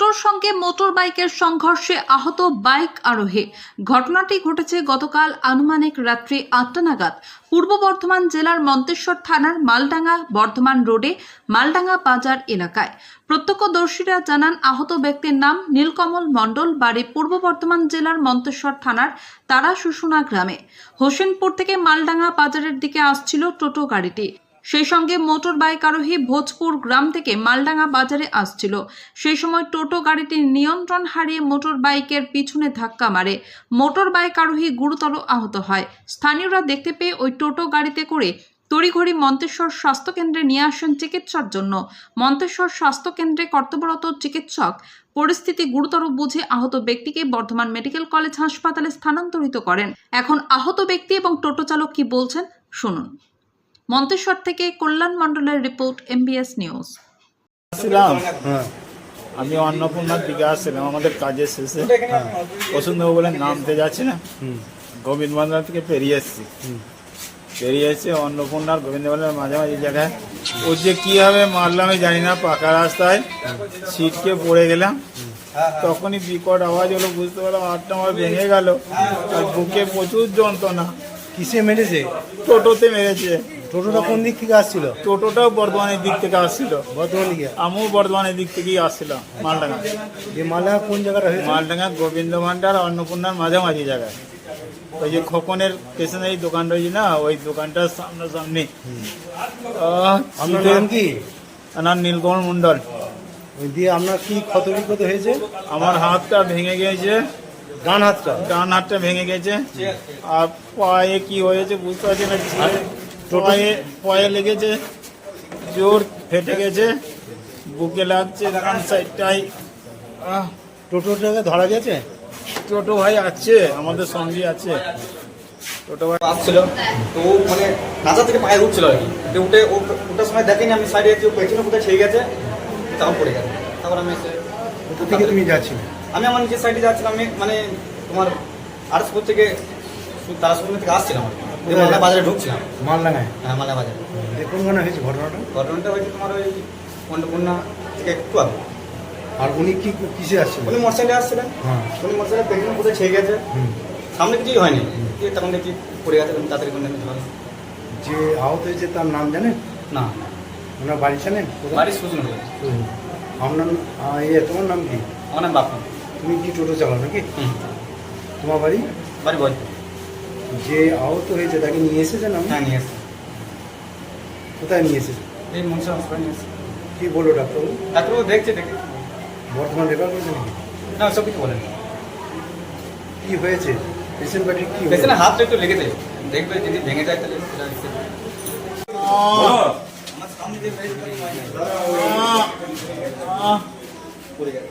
টোটোর সঙ্গে মোটর বাইকের সংঘর্ষে আহত বাইক আরোহী। ঘটনাটি ঘটেছে গতকাল আনুমানিক রাত্রি আটটা নাগাদ। পূর্ব বর্ধমান জেলার মন্তেশ্বর থানার মালডাঙ্গা বর্ধমান রোডে, মালডাঙ্গা বাজার এলাকায়। প্রত্যক্ষদর্শীরা জানান, আহত ব্যক্তির নাম নীলকমল মণ্ডল, বাড়ি পূর্ব বর্ধমান জেলার মন্তেশ্বর থানার তারা শুশুনা গ্রামে। হোসেনপুর থেকে মালডাঙ্গা বাজারের দিকে আসছিল টোটো গাড়িটি। সেই সঙ্গে মোটর বাইক আরোহী ভোজপুর গ্রাম থেকে মালডাঙ্গা বাজারে আসছিল। সেই সময় টোটো গাড়িটি নিয়ন্ত্রণ হারিয়ে মোটর বাইকের পিছনে ধাক্কা মারে। মোটর বাইক আরোহী গুরুতর আহত হয়। স্থানীয়রা দেখতে পেয়ে ওই টোটো গাড়িতে করে তড়িঘড়ি মন্তেশ্বর স্বাস্থ্যকেন্দ্রে নিয়ে আসেন চিকিৎসার জন্য। মন্তেশ্বর স্বাস্থ্যকেন্দ্রে কর্তব্যরত চিকিৎসক পরিস্থিতি গুরুতর বুঝে আহত ব্যক্তিকে বর্ধমান মেডিকেল কলেজ হাসপাতালে স্থানান্তরিত করেন। এখন আহত ব্যক্তি এবং টোটো চালক কি বলছেন, শুনুন। মন্তেশ্বর থেকে কল্যাণ মণ্ডলের রিপোর্ট এমবিএস নিউজ আসছিলাম। হ্যাঁ। আমি অন্নপূর্ণার দিকে আসছিলাম আমাদের কাজের শেষে। বসুন্ধরা বলে নামতে যাচ্ছি না? গোবিন্দ বাজার থেকে পেরিয়ে এসেছি। পেরিয়ে এসে অন্নপূর্ণার গোবিন্দ বাজার মাঝামাঝি জায়গায়। ওর যে কীভাবে মারলাম আমি জানি না পাকা রাস্তায় ছিটকে পড়ে গেলাম। তখনই বিকট আওয়াজ হলো বুঝতে পারলাম আটটা আমার ভেঙে গেল। আর বুকে প্রচুর যন্ত্রণা। কিসে মেরেছে? টোটোতে মেরেছে। টোটোটা কোন দিক থেকে আসছিল? টোটোটাও বর্ধমানের দিক থেকে আসছিল। বর্ধমান দিকে? আমিও বর্ধমানের দিক থেকেই আসছিলাম মালডাঙ্গা। যে মালা কোন জায়গাটা হয়েছে? মালডাঙ্গা গোবিন্দ ভান্ডার অন্নপূর্ণার মাঝামাঝি জায়গায়। ওই যে খোকনের এই দোকান রয়েছে না? ওই দোকানটার সামনাসামনি। আপনার নাম কি? নাম নীলকমল মন্ডল ওই দিয়ে আপনার কি ক্ষত বিক্ষত হয়েছে? আমার হাতটা ভেঙে গেছে ডান হাতটা? ডান হাতটা ভেঙে গেছে আর পায়ে কি হয়েছে বুঝতে পারছি না। পায়ে পায়ে লেগেছে জোর ফেটে গেছে বুকে লাগছে ডান সাইডটাই। টোটোটাকে ধরা গেছে? টোটো ভাই আছে আমাদের সঙ্গে আছে। টোটো ভাই আসছিল তো ও মানে কাঁচা থেকে পায়ে উঠছিল আর কি। উঠে ও ওটার সময় দেখেনি আমি সাইডে একটু পেছনে কোথায় ছেড়ে গেছে তখন পড়ে গেছে তারপর আমি এসে কোথা থেকে তুমি যাচ্ছিলে? আমি আমার নিজের সাইডে যাচ্ছিলাম আমি মানে তোমার আরসপুর থেকে তারাসপুর থেকে আসছিলাম আর কি। মালদা বাজারে ঢুকছিলাম। মালডাঙ্গায় হ্যাঁ মালদা বাজারে যে কোন হয়েছে ঘটনাটা? ঘটনাটা হয়েছে তোমার ওই অন্নপূর্ণা থেকে একটু আগে। আর উনি কি কিসে আসছিল উনি মোটরসাইকেলে আসছিলেন। হ্যাঁ। উনি মোটরসাইকেল পেছনে কোথায় ছেড়ে গেছে। সামনে কিছুই হয়নি। দিয়ে তখন দেখি পড়ে গেছে তাড়াতাড়ি করে নেমে। যে আহত হয়েছে তার নাম জানেন? না। ওনার বাড়ি জানেন? বাড়ি সুজন আপনার এই তোমার নাম কি? আমার নাম বাপু। তুমি কি টোটো চালাও নাকি? তোমার বাড়ি? বাড়ি বল যে আহত হয়েছে তাকে নিয়ে এসেছেন আপনি? হ্যাঁ নিয়ে এসে কোথায় নিয়ে এসেছেন? এই মনসা হসপিটাল নিয়ে এসে কি বলল ডাক্তারবাবু? ডাক্তারবাবু দেখছে দেখে বর্তমান রেফার করেছে নাকি? না সব কিছু বলেন। কি হয়েছে? পেশেন্ট বাড়ির কি হয়েছে? পেছনে হাতটা একটু লেগেছে। দেখবে যদি ভেঙে যায় তাহলে আহ, আহ, আহ। পড়ে যাবে